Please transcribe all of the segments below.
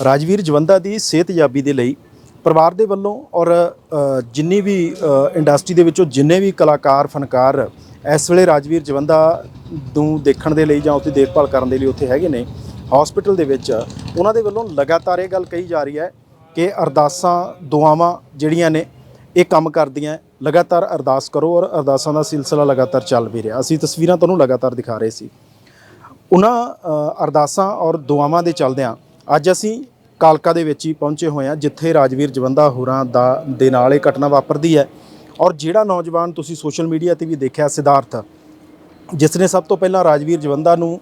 ਰਾਜਵੀਰ ਜਵੰਦਾ ਦੀ ਸਿਹਤਯਾਬੀ ਦੇ ਲਈ ਪਰਿਵਾਰ ਦੇ ਵੱਲੋਂ ਔਰ ਜਿੰਨੀ ਵੀ ਇੰਡਸਟਰੀ ਦੇ ਵਿੱਚੋਂ ਜਿੰਨੇ ਵੀ ਕਲਾਕਾਰ, ਫਨਕਾਰ ਇਸ ਵੇਲੇ ਰਾਜਵੀਰ ਜਵੰਦਾ ਨੂੰ ਦੇਖਣ ਦੇ ਲਈ ਜਾਂ ਉੱਥੇ ਦੇਖਭਾਲ ਕਰਨ ਦੇ ਲਈ ਉੱਥੇ ਹੈਗੇ ਨੇ ਹਸਪੀਟਲ ਦੇ ਵਿੱਚ, ਉਹਨਾਂ ਦੇ ਵੱਲੋਂ ਲਗਾਤਾਰ ਇਹ ਗੱਲ ਕਹੀ ਜਾ ਰਹੀ ਹੈ ਕਿ ਅਰਦਾਸਾਂ ਦੁਆਵਾਂ ਜਿਹੜੀਆਂ ਨੇ, ਇਹ ਕੰਮ ਕਰਦੀਆਂ, ਲਗਾਤਾਰ ਅਰਦਾਸ ਕਰੋ ਔਰ ਅਰਦਾਸਾਂ ਦਾ ਸਿਲਸਿਲਾ ਲਗਾਤਾਰ ਚੱਲ ਵੀ ਰਿਹਾ। ਅਸੀਂ ਤਸਵੀਰਾਂ ਤੁਹਾਨੂੰ ਲਗਾਤਾਰ ਦਿਖਾ ਰਹੇ ਸੀ। ਉਹਨਾਂ ਅਰਦਾਸਾਂ ਔਰ ਦੁਆਵਾਂ ਦੇ ਚੱਲਦਿਆਂ ਅੱਜ ਅਸੀਂ ਕਾਲਕਾ ਦੇ ਵਿੱਚ ਹੀ ਪਹੁੰਚੇ ਹੋਏ ਹਾਂ, ਜਿੱਥੇ ਰਾਜਵੀਰ ਜਵੰਦਾ ਹੋਰਾਂ ਦਾ ਦੇ ਨਾਲ ਇਹ ਘਟਨਾ ਵਾਪਰਦੀ ਹੈ। ਔਰ ਜਿਹੜਾ ਨੌਜਵਾਨ ਤੁਸੀਂ ਸੋਸ਼ਲ ਮੀਡੀਆ ਤੇ ਵੀ ਦੇਖਿਆ, ਸਿਧਾਰਥ, ਜਿਸ ਨੇ ਸਭ ਤੋਂ ਪਹਿਲਾਂ ਰਾਜਵੀਰ ਜਵੰਦਾ ਨੂੰ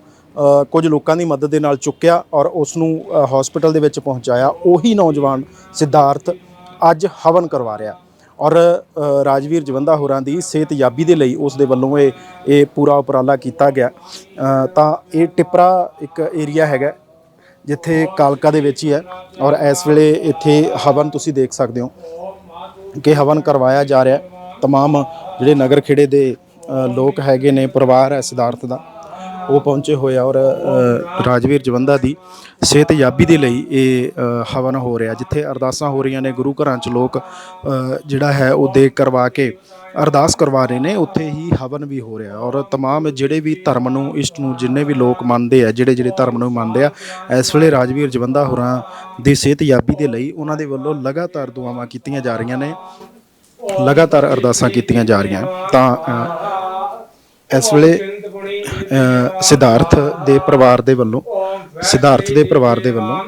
ਕੁਝ ਲੋਕਾਂ ਦੀ ਮਦਦ ਦੇ ਨਾਲ ਚੁੱਕਿਆ ਔਰ ਉਸ ਨੂੰ ਹਸਪੀਟਲ ਦੇ ਵਿੱਚ ਪਹੁੰਚਾਇਆ, ਉਹੀ ਨੌਜਵਾਨ ਸਿਧਾਰਥ ਅੱਜ ਹਵਨ ਕਰਵਾ ਰਿਹਾ। ਔਰ ਰਾਜਵੀਰ ਜਵੰਦਾ ਹੋਰਾਂ ਦੀ ਸਿਹਤਯਾਬੀ ਦੇ ਲਈ ਉਸ ਦੇ ਵੱਲੋਂ ਇਹ ਇਹ ਪੂਰਾ ਉਪਰਾਲਾ ਕੀਤਾ ਗਿਆ। ਤਾਂ ਇਹ ਟਿਪਰਾ ਇੱਕ ਏਰੀਆ ਹੈਗਾ ਜਿੱਥੇ ਕਾਲਕਾ ਦੇ ਵਿੱਚ ਹੀ ਹੈ ਔਰ ਇਸ ਵੇਲੇ ਇੱਥੇ ਹਵਨ ਤੁਸੀਂ ਦੇਖ ਸਕਦੇ ਹੋ ਕਿ ਹਵਨ ਕਰਵਾਇਆ ਜਾ ਰਿਹਾ ਤਮਾਮ ਜਿਹੜੇ ਨਗਰ ਖੇੜੇ ਦੇ ਲੋਕ ਹੈਗੇ ਨੇ, ਪਰਿਵਾਰ ਹੈ ਸਿਧਾਰਥ ਦਾ। ਉਹ ਪਹੁੰਚੇ ਹੋਏ ਆ ਔਰ ਅ, ਰਾਜਵੀਰ ਜਵੰਦਾ ਦੀ ਸਿਹਤਯਾਬੀ ਦੇ ਲਈ ਇਹ ਅ, ਹਵਨ ਹੋ ਰਿਹਾ ਜਿੱਥੇ ਅਰਦਾਸਾਂ ਹੋ ਰਹੀਆਂ ਨੇ ਗੁਰੂ ਘਰਾਂ 'ਚ ਲੋਕ ਅ, ਜਿਹੜਾ ਹੈ ਉਹ ਦੇਖ ਕਰਵਾ ਕੇ ਅਰਦਾਸ ਕਰਵਾ ਰਹੇ ਨੇ ਉੱਥੇ ਹੀ ਹਵਨ ਵੀ ਹੋ ਰਿਹਾ ਔਰ तमाम ਜਿਹੜੇ ਵੀ ਧਰਮ ਨੂੰ ਇਸ਼ਟ ਨੂੰ ਜਿੰਨੇ ਵੀ ਲੋਕ ਮੰਨਦੇ ਆ ਜਿਹੜੇ ਜਿਹੜੇ ਧਰਮ ਨੂੰ ਮੰਨਦੇ ਆ ਇਸ ਵੇਲੇ ਰਾਜਵੀਰ ਜਵੰਦਾ ਹੋਰਾਂ ਦੀ ਸਿਹਤਯਾਬੀ ਦੇ ਲਈ ਉਹਨਾਂ ਦੇ ਵੱਲੋਂ ਲਗਾਤਾਰ ਦੁਆਵਾਂ ਕੀਤੀਆਂ ਜਾ ਰਹੀਆਂ ਨੇ ਲਗਾਤਾਰ ਅਰਦਾਸਾਂ ਕੀਤੀਆਂ ਜਾ ਰਹੀਆਂ ਤਾਂ ਅ, ਇਸ ਵੇਲੇ ਅ, ਸਿਧਾਰਥ ਦੇ ਪਰਿਵਾਰ ਦੇ ਵੱਲੋਂ ਸਿਧਾਰਥ ਦੇ ਪਰਿਵਾਰ ਦੇ ਵੱਲੋਂ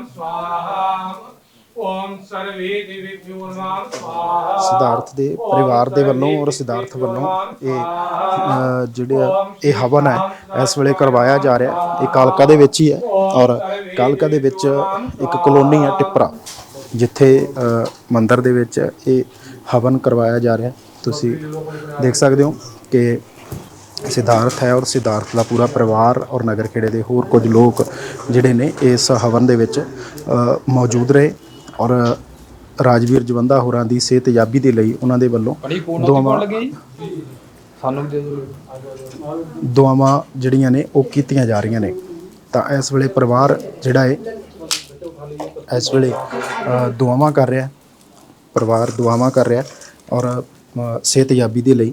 ਸਿਧਾਰਥ ਦੇ ਪਰਿਵਾਰ ਦੇ ਵੱਲੋਂ ਔਰ ਸਿਧਾਰਥ ਵੱਲੋਂ ਇਹ ਅ, ਜਿਹੜੇ ਇਹ ਹਵਨ ਹੈ ਇਸ ਵੇਲੇ ਕਰਵਾਇਆ ਜਾ ਰਿਹਾ ਇਹ ਕਾਲਕਾ ਦੇ ਵਿੱਚ ਹੀ ਹੈ ਔਰ ਕਾਲਕਾ ਦੇ ਵਿੱਚ ਇੱਕ ਕਲੋਨੀ ਹੈ ਟਿੱਪਰਾ ਜਿੱਥੇ ਅ, ਮੰਦਿਰ ਦੇ ਵਿੱਚ ਇਹ ਹਵਨ ਕਰਵਾਇਆ ਜਾ ਰਿਹਾ ਤੁਸੀਂ ਦੇਖ ਸਕਦੇ ਹੋ ਕਿ ਸਿਧਾਰਥ ਹੈ ਔਰ ਸਿਧਾਰਥ ਦਾ ਪੂਰਾ ਪਰਿਵਾਰ ਔਰ ਨਗਰ ਖੇੜੇ ਦੇ ਹੋਰ ਕੁਝ ਲੋਕ ਜਿਹੜੇ ਨੇ ਇਸ ਹਵਨ ਦੇ ਵਿੱਚ ਮੌਜੂਦ ਰਹੇ ਔਰ ਰਾਜਵੀਰ ਜਵੰਦਾ ਹੋਰਾਂ ਦੀ ਸਿਹਤਯਾਬੀ ਦੇ ਲਈ ਉਹਨਾਂ ਦੇ ਵੱਲੋਂ ਦੁਆਵਾਂ ਸਾਨੂੰ ਦੁਆਵਾਂ ਜਿਹੜੀਆਂ ਨੇ ਉਹ ਕੀਤੀਆਂ ਜਾ ਰਹੀਆਂ ਨੇ। ਤਾਂ ਇਸ ਵੇਲੇ ਪਰਿਵਾਰ ਜਿਹੜਾ ਹੈ ਇਸ ਵੇਲੇ ਦੁਆਵਾਂ ਕਰ ਰਿਹਾ। ਪਰਿਵਾਰ ਦੁਆਵਾਂ ਕਰ ਰਿਹਾ ਔਰ ਅ, ਸਿਹਤਯਾਬੀ ਦੇ ਲਈ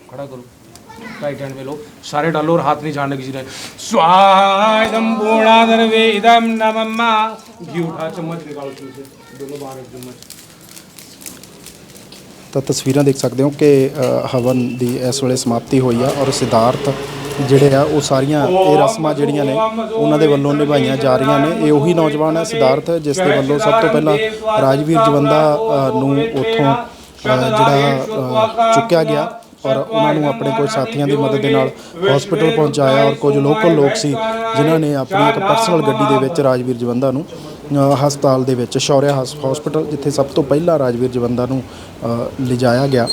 खड़ा करो राइट हैंड में लो सारे डालो और हाथ नहीं झाड़ने किसी ने स्वादम पूर्णादर्वे इदम नमम्मा घी उठा चम्मच निकालो उसमें से दोनों बाहर एक चम्मच ਤਾਂ ਤਸਵੀਰਾਂ ਦੇਖ ਸਕਦੇ ਹੋ ਕਿ ਅ, ਹਵਨ ਦੀ ਇਸ ਵੇਲੇ ਸਮਾਪਤੀ ਹੋਈ ਆ ਔਰ ਸਿਧਾਰਥ ਜਿਹੜੇ ਆ ਉਹ ਸਾਰੀਆਂ ਇਹ ਰਸਮਾਂ ਜਿਹੜੀਆਂ ਨੇ ਉਹਨਾਂ ਦੇ ਵੱਲੋਂ ਨਿਭਾਈਆਂ ਜਾ ਰਹੀਆਂ ਨੇ ਇਹ ਉਹੀ ਨੌਜਵਾਨ ਹੈ ਸਿਧਾਰਥ ਜਿਸ ਦੇ ਵੱਲੋਂ ਸਭ ਤੋਂ ਪਹਿਲਾਂ ਰਾਜਵੀਰ ਜਵੰਦਾ ਅ, ਨੂੰ ਉੱਥੋਂ ਅ, ਜਿਹੜਾ ਅ, ਚੁੱਕਿਆ ਗਿਆ ਔਰ ਉਹਨਾਂ ਨੂੰ ਆਪਣੇ ਕੁਝ ਸਾਥੀਆਂ ਦੀ ਮਦਦ ਦੇ ਨਾਲ ਹਸਪੀਟਲ ਪਹੁੰਚਾਇਆ ਔਰ ਕੁਝ ਲੋਕਲ ਲੋਕ ਸੀ ਜਿਨ੍ਹਾਂ ਨੇ ਆਪਣੀ ਇੱਕ ਪਰਸਨਲ ਗੱਡੀ ਦੇ ਵਿੱਚ ਰਾਜਵੀਰ ਜਵੰਦਾ ਨੂੰ ਅ, ਹਸਪਤਾਲ ਦੇ ਵਿੱਚ ਸ਼ੌਰਿਆ ਹਸ- ਹਸਪੀਟਲ ਜਿੱਥੇ ਸਭ ਤੋਂ ਪਹਿਲਾਂ ਰਾਜਵੀਰ ਜਵੰਦਾ ਨੂੰ ਅ, ਲਿਜਾਇਆ ਗਿਆ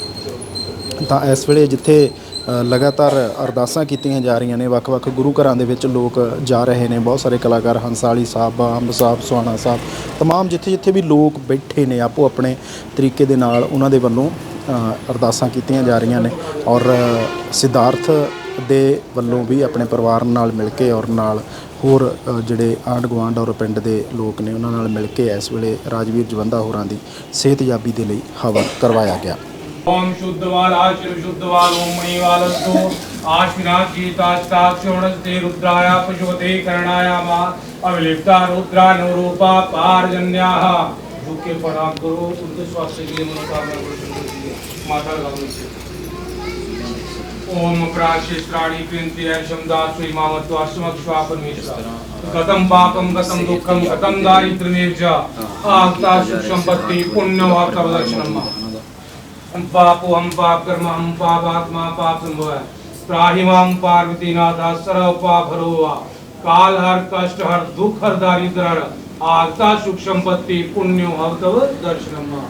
ਤਾਂ ਇਸ ਵੇਲੇ ਜਿੱਥੇ ਅ, ਲਗਾਤਾਰ ਅਰਦਾਸਾਂ ਕੀਤੀਆਂ ਜਾ ਰਹੀਆਂ ਨੇ ਵੱਖ-ਵੱਖ ਗੁਰੂ ਘਰਾਂ ਦੇ ਵਿੱਚ ਲੋਕ ਜਾ ਰਹੇ ਨੇ ਬਹੁਤ ਸਾਰੇ ਕਲਾਕਾਰ ਹੰਸਾਲੀ ਸਾਹਿਬ ਅੰਬ ਸਾਹਿਬ ਸੁਹਾਣਾ ਸਾਹਿਬ तमाम ਜਿੱਥੇ-ਜਿੱਥੇ ਵੀ ਲੋਕ ਬੈਠੇ ਨੇ ਆਪੋ ਆਪਣੇ ਤਰੀਕੇ ਦੇ ਨਾਲ ਉਹਨਾਂ ਦੇ ਵੱਲੋਂ ਅ, ਅਰਦਾਸਾਂ ਕੀਤੀਆਂ ਜਾ ਰਹੀਆਂ ਨੇ ਔਰ ਸਿਧਾਰਥ ਦੇ ਵੱਲੋਂ ਵੀ ਆਪਣੇ ਪਰਿਵਾਰ ਨਾਲ ਮਿਲ ਕੇ ਔਰ ਨਾਲ ਹੋਰ ਜਿਹੜੇ ਆਂਡ ਗਵਾਂਡ ਔਰ ਪਿੰਡ ਦੇ ਲੋਕ ਨੇ ਉਹਨਾਂ ਨਾਲ ਮਿਲ ਕੇ ਇਸ ਵੇਲੇ ਰਾਜਵੀਰ ਜਵੰਦਾ ਹੋਰਾਂ ਦੀ ਸਿਹਤਯਾਬੀ ਦੇ ਲਈ ਹਵਨ ਕਰਵਾਇਆ ਗਿਆ। ਓਮ ਸ਼ੁੱਧਵਾਰ ਆਸ਼ਿਰ ਸ਼ੁੱਧਵਾਰ ਓਮਣੀ ਵਾਲਸੋ ਆਸ਼ਿਰਾ ਜੀਤਾਸਤਾ ਚੋਣਸ ਤੇ ਰੁਦਰਾਇਆ ਪਸ਼ੁਤੇ ਕਰਣਾਇਆ ਮਾ ਅਵਲਿਪਤਾ ਰੁਦਰਾ ਨੂਰੂਪਾ ਪਾਰਜਨਿਆਹ झुक के करो, उनके स्वास्थ्य के लिए मनोकामना शंकर जी के। माता लगाओ ओम प्राशिष्टाणि कृन्ति ऐशं दास्वै मामत्वाश्वमक्ष्वा परमेश्वर। गतं पापं, गतं दुःखं, गतं दारिद्र्यमेव च आक्ता सुख संपत्ति पुण्यवाक्यवदर्शनं मा। हम पापो, हम पाप कर्म, हम पाप आत्मा, पाप संभव है। त्राहिमाम पार्वती नाथा, सर्व पाप हरो काल हर कष्ट, हर दुख, हर दारिद्र हर। આગતા સુખ સંપત્તિ પુણ્યો ભવતવ દર્શનમાં.